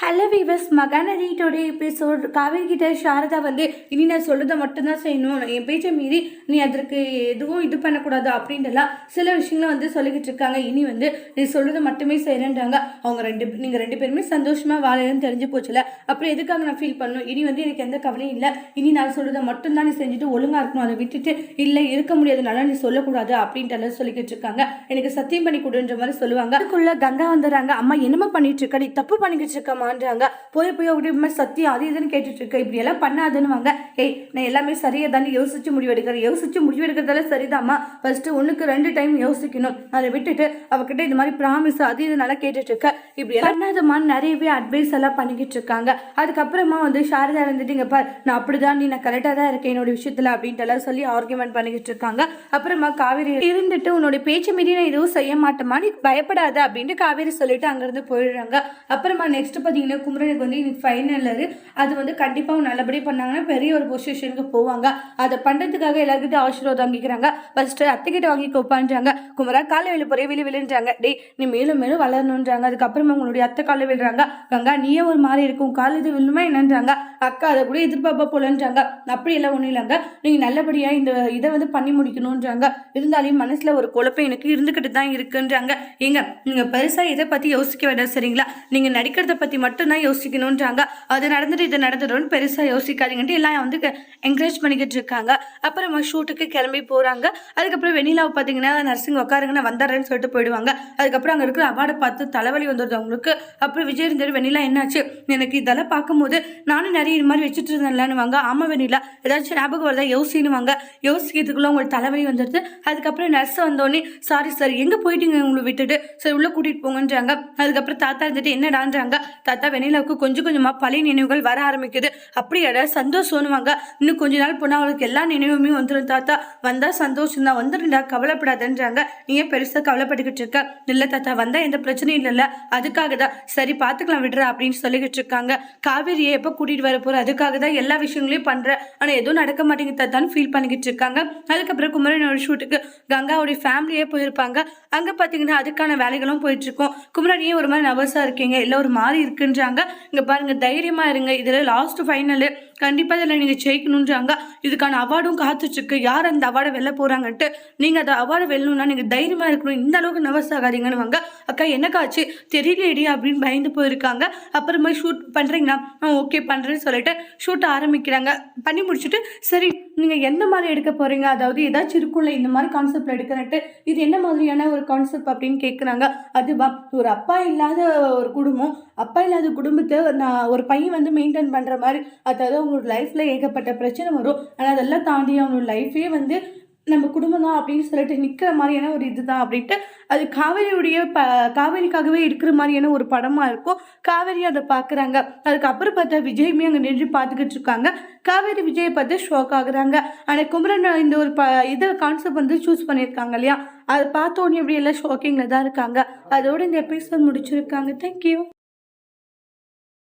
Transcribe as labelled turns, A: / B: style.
A: Hello viewers Mahanadhi today episode Kaveri கிட்ட சாரதா வந்து இனி நான் சொல்றதை மட்டும்தான் செய்யணும். என் பேச்சை மீறி நீ அதற்கு எதுவும் இது பண்ணக்கூடாது அப்படின்ட்டுலாம் சில விஷயங்களை வந்து சொல்லிக்கிட்டு இருக்காங்க. இனி வந்து நீ சொல்கிறத மட்டுமே செய்யறேன்றாங்க. அவங்க ரெண்டு நீங்கள் ரெண்டு பேருமே சந்தோஷமாக வாழணும்னு தெரிஞ்சு போச்சுல. அப்புறம் எதுக்காக நான் ஃபீல் பண்ணணும்? இனி வந்து எனக்கு எந்த கவலையும் இல்லை. இனி நான் சொல்கிறத மட்டும்தான் நீ செஞ்சுட்டு ஒழுங்காக இருக்கணும். அதை விட்டுட்டு இல்லை இருக்க முடியாதுனால நீ சொல்லக்கூடாது அப்படின்ட்டு சொல்லிக்கிட்டு இருக்காங்க. எனக்கு சத்தியம் பண்ணி கொடுன்ற மாதிரி சொல்லுவாங்க. அதுக்குள்ளே கங்கா வந்துடுறாங்க. அம்மா என்னமா பண்ணிட்டு இருக்க? நீ தப்பு பண்ணிக்கிட்டு இருக்கமான்றாங்க போய் போய் அப்படி சத்தியம் அது இதுன்னு கேட்டுட்டு இருக்க. இப்படி எல்லாம் பண்ணாதுன்னு வாங்க ஏய் நான் எல்லாமே சரியா தானே யோசிச்சு முடிவெடுக்கிறேன். யோசிச்சு முடிவெடுக்கிறதால சரிதாம்மா. ஃபர்ஸ்ட் ஒண்ணுக்கு ரெண்டு டைம் யோசிக்கணும். அதை விட்டுட்டு அவகிட்ட இது மாதிரி ப்ராமிஸ் அது இது நல்லா கேட்டுட்டு இருக்க. இப்படி எல்லாம் நிறையவே அட்வைஸ் எல்லாம் பண்ணிக்கிட்டு இருக்காங்க. அதுக்கப்புறமா வந்து சாரதா இருந்துட்டு இங்கே பார் நான் அப்படிதான் நீ நான் கரெக்டாக தான் இருக்கேன். என்னோட விஷயத்துல அப்படின்ட்டு எல்லாம் சொல்லி ஆர்குமெண்ட் பண்ணிக்கிட்டு இருக்காங்க. அப்புறமா காவேரி இருந்துட்டு உன்னோட பேச்சு மீறி நான் எதுவும் செய்ய மாட்டேமா நீ பயப்படாத அப்படின்ட்டு காவேரி சொல்லிட்டு அங்கேருந்து போயிடுறாங்க. அப்புறமா நெக்ஸ்ட் பார்த்தீங்கன்னா குமரனுக்கு வந்து இன்னைக்கு ஃபைனல் அது. வந்து கண்டிப்பாக நல்லபடியாக பண்ணாங்கன்னா பெரிய ஒரு பொசிஷனுக்கு போவாங்க. அதை பண்ணுறதுக்காக எல்லாருக்கிட்ட ஆசீர்வாதம் வாங்கிக்கிறாங்க. ஃபஸ்ட்டு அத்தைக்கிட்ட வாங்கி கொப்பான்றாங்க குமரா காலை வெளி போறே வெளி விழுன்றாங்க. டேய் நீ மேலும் மேலும் வளரணுன்றாங்க அதுக்கப்புறமா உங்களுடைய அத்தை காலை விழுறாங்க. கங்கா நீயே ஒரு மாதிரி இருக்கும் கால் இது விழுமா என்னன்றாங்க. அக்கா அதை கூட எதிர்பார்ப்பா போலன்றாங்க. அப்படி எல்லாம் ஒன்றும் இல்லைங்க. நீங்கள் நல்லபடியாக இந்த இதை வந்து பண்ணி முடிக்கணுன்றாங்க இருந்தாலும் மனசில் ஒரு குழப்பம் எனக்கு இருந்துக்கிட்டு தான் இருக்குன்றாங்க. ஏங்க நீங்கள் பெருசாக இதை பற்றி யோசிக்க வேண்டாம். சரிங்களா? நீங்கள் நடிக்கிறத பற்றி மட்டும்தான் யோசிக்கணுன்றாங்க அது நடந்துட்டு இது நடந்துடும்னு பெருசாக யோசிக்காதீங்கன்ட்டு எல்லாம் வந்து என்கரேஜ் பண்ணிக்கிட்டு இருக்காங்க. அப்புறமா ஷூட்டுக்கு கிளம்பி போகிறாங்க அதுக்கப்புறம் வெண்ணிலாவை பார்த்தீங்கன்னா நர்சிங் உட்காருங்க நான் வந்துடுறேன்னு சொல்லிட்டு போயிடுவாங்க. அதுக்கப்புறம் அங்கே இருக்கிற அவார்டை பார்த்து தலைவலி வந்துடுது அவங்களுக்கு. அப்புறம் விஜய் இருந்தாரு வெண்ணிலா என்னாச்சு? எனக்கு இதெல்லாம் பார்க்கும்போது நானும் நிறைய இது மாதிரி வச்சுட்டு இருந்தேன்லான்னு வாங்க ஆமாம் வெண்ணிலா ஏதாச்சும் ஞாபகம் வருதா? யோசினுவாங்க யோசிக்கிறதுக்குள்ள உங்களுக்கு தலைவலி வந்துடுது. அதுக்கப்புறம் நர்ஸ் வந்தோடனே சாரி சார் எங்கே போயிட்டீங்க? உங்களை விட்டுட்டு. சரி உள்ளே கூட்டிகிட்டு போங்கன்றாங்க. அதுக்கப்புறம் தாத்தா இருந்துட்டு என்னடான்றாங்க? தாத்தா வெண்ணிலாவுக்கு கொஞ்சம் கொஞ்சமாக பழைய நினைவுகள் வர ஆரம்பிக்குது. அப்படியாடா சந்தோஷம்னுவாங்க இன்னும் கொஞ்ச நாள் போனால் அவளுக்கு எல்லா நினைவுமே வந்துடும் தாத்தா. வந்தால் சந்தோஷம் தான் வந்துடுண்டா கவலைப்படாதன்றாங்க. நீ ஏன் பெருசாக கவலைப்பட்டுக்கிட்டு இருக்க? இல்லை தாத்தா வந்தால் எந்த பிரச்சனையும் இல்லைல்ல. அதுக்காக தான் சரி பார்த்துக்கலாம் விடுற அப்படின்னு சொல்லிக்கிட்டு இருக்காங்க. காவேரியை எப்போ கூட்டிகிட்டு வர போகிற அதுக்காக தான் எல்லா விஷயங்களையும் பண்ணுறேன் ஆனால் எதுவும் நடக்க மாட்டேங்குது தாத்தான்னு ஃபீல் பண்ணிக்கிட்டு இருக்காங்க. அதுக்கப்புறம் குமரனோட ஷூட்டுக்கு கங்காவுடைய ஃபேமிலியே போயிருப்பாங்க. அங்கே பார்த்தீங்கன்னா அதுக்கான வேலைகளும் போயிட்டு இருக்கோம். ஒரு மாதிரி நர்வஸாக இருக்கீங்க. இல்லை ஒரு மாதிரி இருக்கு இருக்குன்றாங்க. இங்கே பாருங்க தைரியமாக இருங்க. இதில் லாஸ்ட் ஃபைனலு கண்டிப்பாக இதில் நீங்கள் ஜெயிக்கணுன்றாங்க இதுக்கான அவார்டும் காத்துட்ருக்கு. யார் அந்த அவார்டை வெளில போகிறாங்கன்ட்டு நீங்கள் அந்த அவார்டை வெல்லணும்னா நீங்கள் தைரியமாக இருக்கணும். இந்த அளவுக்கு நர்வஸ் ஆகாதீங்கன்னு வாங்க அக்கா என்னக்காச்சு தெரியலேடி அப்படின்னு பயந்து போயிருக்காங்க. அப்புறமா ஷூட் பண்ணுறீங்களா ஓகே பண்ணுறேன்னு சொல்லிட்டு ஷூட் ஆரம்பிக்கிறாங்க. பண்ணி முடிச்சுட்டு சரி நீங்கள் எந்த மாதிரி எடுக்க போகிறீங்க அதாவது ஏதாச்சும் இருக்கும்ல இந்த மாதிரி கான்செப்டில் எடுக்கிறன்ட்டு இது என்ன மாதிரியான ஒரு கான்செப்ட் அப்படின்னு கேட்குறாங்க அதுவா? ஒரு அப்பா இல்லாத ஒரு குடும்பம். அப்பா இல்லாத குடும்பத்தை நான் ஒரு பையன் வந்து மெயின்டைன் பண்ணுற மாதிரி அதாவது அவங்களோட லைஃப்பில் ஏகப்பட்ட பிரச்சனை வரும். ஆனால் அதெல்லாம் தாண்டி அவங்களோட லைஃபே வந்து நம்ம குடும்பம் தான் அப்படின்னு சொல்லிட்டு நிற்கிற மாதிரியான ஒரு இதுதான் அப்படின்ட்டு அது காவேரியுடைய ப காவேரிக்காகவே இருக்கிற மாதிரியான ஒரு படமாக இருக்கும் காவேரி அதை பார்க்குறாங்க அதுக்கப்புறம் பார்த்தா விஜயுமே அங்கே நின்று பார்த்துக்கிட்டு இருக்காங்க. காவேரி விஜயை பார்த்து ஷோக் ஆகுறாங்க. ஆனால் குமரன் இந்த ஒரு ப இதை கான்செப்ட் வந்து சூஸ் பண்ணியிருக்காங்க இல்லையா? அதை பார்த்தோன்னே எப்படி எல்லாம் ஷோக்கிங்கில் தான் இருக்காங்க. அதோட இந்த எபிசோட் முடிச்சிருக்காங்க. தேங்க்யூ